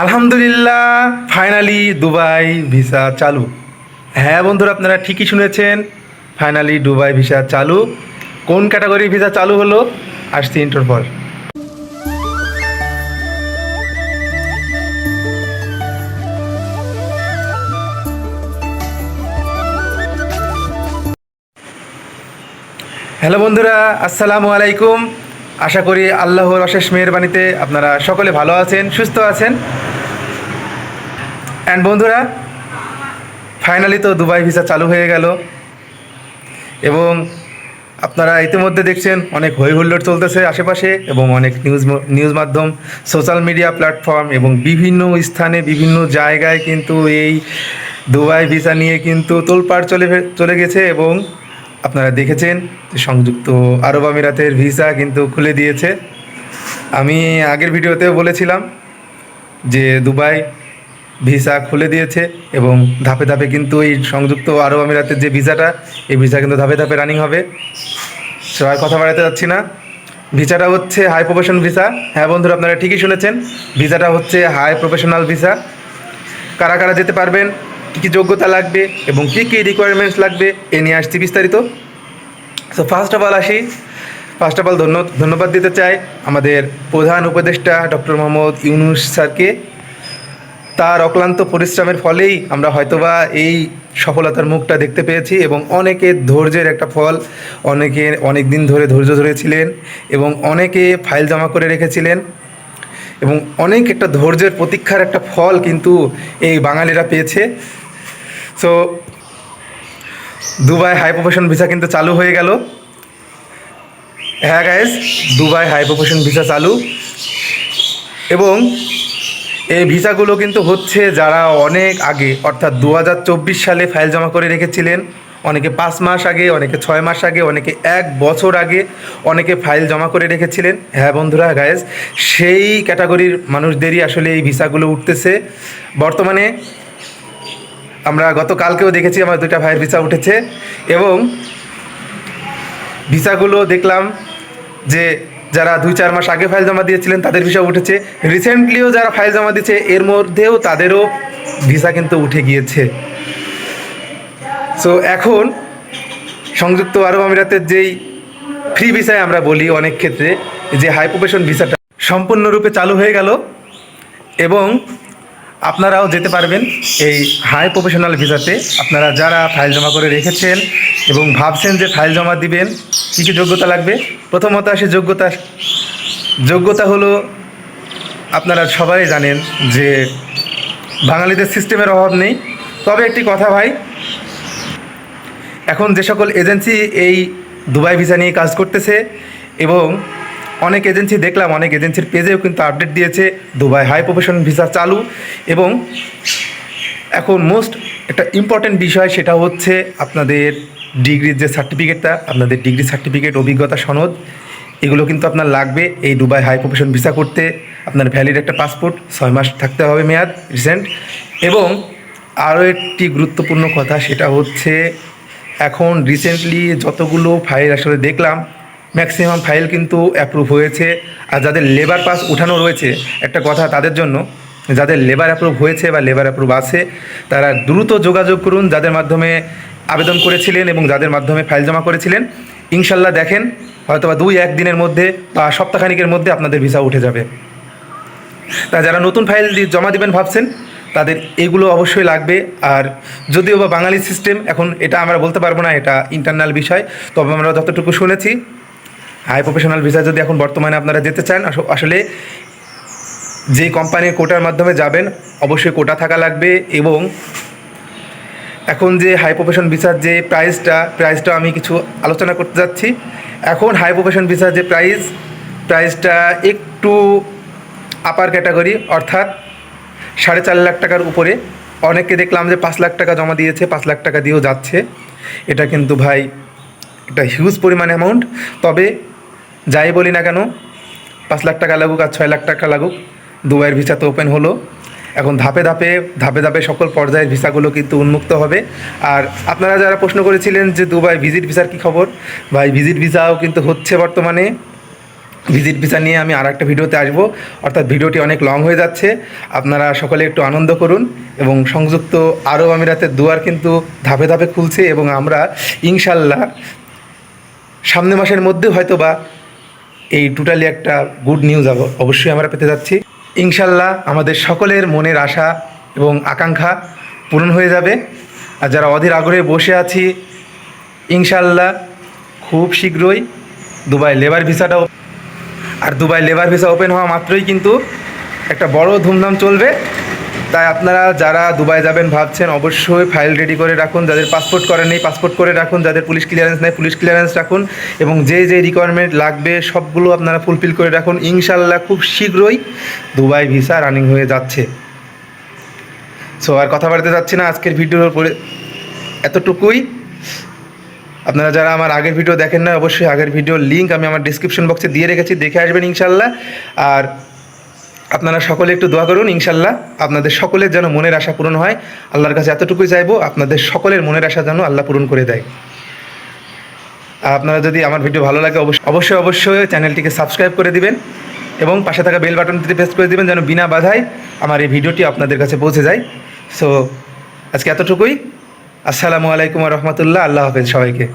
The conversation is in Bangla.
আলহামদুলিল্লাহ ফাইনালি দুবাই ভিসা চালু। হ্যাঁ বন্ধুরা, আপনারা ঠিকই শুনেছেন ফাইনালি দুবাই ভিসা চালু। কোন ক্যাটাগরি ভিসা চালু হলো? আসছি ইন্টার পর। হ্যালো বন্ধুরা, আসসালামু আলাইকুম। আশা করি আল্লাহর অশেষ মেহরবানিতে আপনারা সকলে ভালো আছেন, সুস্থ আছেন। অ্যান্ড বন্ধুরা ফাইনালি তো দুবাই ভিসা চালু হয়ে গেল। এবং আপনারা ইতিমধ্যে দেখছেন অনেক হই হুল্লোড় চলতেছে আশেপাশে এবং অনেক নিউজ নিউজ মাধ্যম সোশ্যাল মিডিয়া প্ল্যাটফর্ম এবং বিভিন্ন স্থানে, বিভিন্ন জায়গায় কিন্তু এই দুবাই ভিসা নিয়ে কিন্তু তোলপাড় চলে চলে গেছে এবং আপনারা দেখেছেন সংযুক্ত আরব আমিরাতের ভিসা কিন্তু খুলে দিয়েছে। আমি আগের ভিডিওতেও বলেছিলাম যে দুবাই ভিসা খুলে দিয়েছে এবং ধাপে ধাপে কিন্তু এই সংযুক্ত আরব আমিরাতের যে ভিসাটা, এই ভিসা কিন্তু ধাপে ধাপে রানিং হবে। সবাই কথা বাড়াতে যাচ্ছি না। ভিসাটা হচ্ছে হাই প্রফেশন ভিসা। হ্যাঁ বন্ধুরা, আপনারা ঠিকই শুনেছেন, ভিসাটা হচ্ছে হাই প্রফেশনাল ভিসা। কারা কারা যেতে পারবেন কী কী যোগ্যতা লাগবে এবং কী কী রিকোয়ারমেন্টস লাগবে এ নিয়ে আসছি বিস্তারিত। সো ফার্স্ট অফ অল আসি। ফার্স্ট অফ অল ধন্য ধন্যবাদ দিতে চাই আমাদের প্রধান উপদেষ্টা ডক্টর মোহাম্মদ ইউনুস স্যারকে। তার অক্লান্ত পরিশ্রমের ফলেই আমরা হয়তোবা এই সফলতার মুখটা দেখতে পেয়েছি এবং অনেকের ধৈর্যের একটা ফল, অনেকে অনেক দিন ধরে ধৈর্য ধরেছিলেন এবং অনেকে ফাইল জমা করে রেখেছিলেন এবং অনেক একটা ধৈর্যের প্রতীক্ষার একটা ফল কিন্তু এই বাঙালিরা পেয়েছে। So Dubai high profession visa কিন্তু চালু হয়ে গেল। হ্যাঁ guys Dubai high profession visa চালু। এবং এই ভিসাগুলো কিন্তু হচ্ছে যারা অনেক আগে, অর্থাৎ দু হাজার চব্বিশ সালে ফাইল জমা করে রেখেছিলেন, অনেকে পাঁচ মাস আগে, অনেকে ছয় মাস আগে, অনেকে এক বছর আগে অনেকে ফাইল জমা করে রেখেছিলেন। হ্যাঁ বন্ধুরা গায়েস সেই ক্যাটাগরির মানুষদেরই আসলে এই ভিসাগুলো উঠতেছে। বর্তমানে আমরা গতকালকেও দেখেছি, আমার দুইটা ভাইয়ের ভিসা উঠেছে। এবং ভিসাগুলো দেখলাম যে যারা দুই চার মাস আগে ফাইল জমা দিয়েছিলেন, তাদের ভিসা উঠেছে। রিসেন্টলিও যারা ফাইল জমা দিয়েছে, এর মধ্যেও তাদেরও ভিসা কিন্তু উঠে গিয়েছে। সো এখন সংযুক্ত আরব আমিরাতের যেই ফ্রি ভিসায় আমরা বলি অনেক ক্ষেত্রে, যে হাই ভিসাটা সম্পূর্ণরূপে চালু হয়ে গেল এবং আপনারাও যেতে পারবেন এই হাই প্রফেশনাল ভিসাতে। আপনারা যারা ফাইল জমা করে রেখেছেন এবং ভাবছেন যে ফাইল জমা দিবেন, কী কী যোগ্যতা লাগবে? প্রথমত আসে যোগ্যতা। যোগ্যতা হলো, আপনারা সবাই জানেন যে বাঙালিদের সিস্টেমের অভাব নেই। তবে একটি কথা ভাই, এখন যে সকল এজেন্সি এই দুবাই ভিসা নিয়ে কাজ করতেছে এবং অনেক এজেন্সি দেখলাম, অনেক এজেন্সির পেজেও কিন্তু আপডেট দিয়েছে দুবাই হাই প্রফেশন ভিসা চালু এবং এখন মোস্ট একটা ইম্পর্টেন্ট বিষয় সেটা হচ্ছে আপনাদের ডিগ্রির যে সার্টিফিকেটটা আপনাদের ডিগ্রি সার্টিফিকেট অভিজ্ঞতা সনদ, এগুলো কিন্তু আপনার লাগবে এই দুবাই হাই প্রফেশন ভিসা করতে। আপনার ভ্যালিড একটা পাসপোর্ট ছয় মাস থাকতে হবে মেয়াদ রিসেন্ট এবং আরও একটি গুরুত্বপূর্ণ কথা, সেটা হচ্ছে এখন রিসেন্টলি যতগুলো ফাইল আসলে দেখলাম ম্যাক্সিমাম ফাইল কিন্তু অ্যাপ্রুভ হয়েছে। আর যাদের লেবার পাস উঠানো রয়েছে, একটা কথা তাদের জন্য, যাদের লেবার অ্যাপ্রুভ হয়েছে বা লেবার অ্যাপ্রুভ আছে, তারা দ্রুত যোগাযোগ করুন, যাদের মাধ্যমে আবেদন করেছিলেন এবং যাদের মাধ্যমে ফাইল জমা করেছিলেন। ইনশাল্লাহ দেখেন, হয়তোবা দুই, এক দিনের মধ্যে বা সপ্তাহখানিকের মধ্যে আপনাদের ভিসা উঠে যাবে। তা যারা নতুন ফাইল জমা দিবেন ভাবছেন, তাদের এগুলো অবশ্যই লাগবে। আর যদিও বা বাঙালি সিস্টেম এখন এটা আমরা বলতে পারব না, এটা ইন্টারনাল বিষয়, তবে আমরা যতটুকু শুনেছি হাই প্রফেশনাল ভিসা যদি এখন বর্তমানে আপনারা যেতে চান, আস- আসলে যে কোম্পানির কোটার মাধ্যমে যাবেন, অবশ্যই কোটা থাকা লাগবে এবং এখন যে হাই প্রফেশন ভিসার যে প্রাইসটা প্রাইসটা আমি কিছু আলোচনা করতে যাচ্ছি। এখন হাই প্রফেশন ভিসার যে প্রাইস, প্রাইসটা একটু আপার ক্যাটাগরি অর্থাৎ সাড়ে চার লাখ টাকার উপরে। অনেককে দেখলাম যে পাঁচ লাখ টাকা জমা দিয়েছে, পাঁচ লাখ টাকা দিয়েও যাচ্ছে। এটা কিন্তু ভাই, একটা হিউজ পরিমাণ অ্যামাউন্ট তবে যাই বলি না কেন, পাঁচ লাখ টাকা লাগুক আর ছয় লাখ টাকা লাগুক, দুবাইয়ের ভিসা তো ওপেন হলো। এখন ধাপে ধাপে ধাপে ধাপে সকল পর্যায়ের ভিসাগুলো কিন্তু উন্মুক্ত হবে। আর আপনারা যারা প্রশ্ন করেছিলেন যে দুবাই ভিজিট ভিসার কী খবর, ভাই ভিজিট ভিসাও কিন্তু হচ্ছে বর্তমানে। ভিজিট ভিসা নিয়ে আমি আর একটা ভিডিওতে আসব। অর্থাৎ ভিডিওটি অনেক লং হয়ে যাচ্ছে। আপনারা সকলে একটু আনন্দ করুন এবং সংযুক্ত আরব আমিরাতের দুয়ার কিন্তু ধাপে ধাপে খুলছে এবং আমরা ইনশাল্লাহ সামনে মাসের মধ্যে হয়তো বা এই টোটালি একটা গুড নিউজ অবশ্যই আমরা পেতে যাচ্ছি। ইনশাল্লাহ আমাদের সকলের মনের আশা এবং আকাঙ্ক্ষা পূরণ হয়ে যাবে। আর যারা অধীর আগ্রহে বসে আছি, ইনশাল্লাহ খুব শীঘ্রই দুবাই লেবার ভিসাটাও আর দুবাই লেবার ভিসা ওপেন হওয়া মাত্রই কিন্তু একটা বড় ধুমধাম চলবে। তাই আপনারা যারা দুবাই যাবেন ভাবছেন, অবশ্যই ফাইল রেডি করে রাখুন। যাদের পাসপোর্ট করেন নেই পাসপোর্ট করে রাখুন। যাদের পুলিশ ক্লিয়ারেন্স নেই পুলিশ ক্লিয়ারেন্স রাখুন। এবং যে যে রিকোয়ারমেন্ট লাগবে, সবগুলো আপনারা ফুলফিল করে রাখুন। ইনশাল্লাহ খুব শীঘ্রই দুবাই ভিসা রানিং হয়ে যাচ্ছে। সো আর কথা বাড়তে যাচ্ছি না। আজকের ভিডিওর পরে এতটুকুই। আপনারা যারা আমার আগের ভিডিও দেখেন না, অবশ্যই আগের ভিডিওর লিঙ্ক আমি আমার ডিসক্রিপশন বক্সে দিয়ে রেখেছি। দেখে আসবেন ইনশাল্লাহ আর আপনারা সকলে একটু দোয়া করুন ইনশাল্লাহ আপনাদের সকলের যেন মনের আশা পূরণ হয়। আল্লাহর কাছে এতটুকুই চাইব, আপনাদের সকলের মনের আশা যেন আল্লাহ পূরণ করে দেয়। আপনারা যদি আমার ভিডিও ভালো লাগে, অবশ্যই অবশ্যই চ্যানেলটিকে সাবস্ক্রাইব করে দিবেন এবং পাশে থাকা বেল বাটনটিতে প্রেস করে দিবেন যেন বিনা বাধায় আমার এই ভিডিওটি আপনাদের কাছে পৌঁছে যায়। সো আজকে এতটুকুই। আসসালামু আলাইকুম রহমতুল্লাহ। আল্লাহ হাফেজ সবাইকে।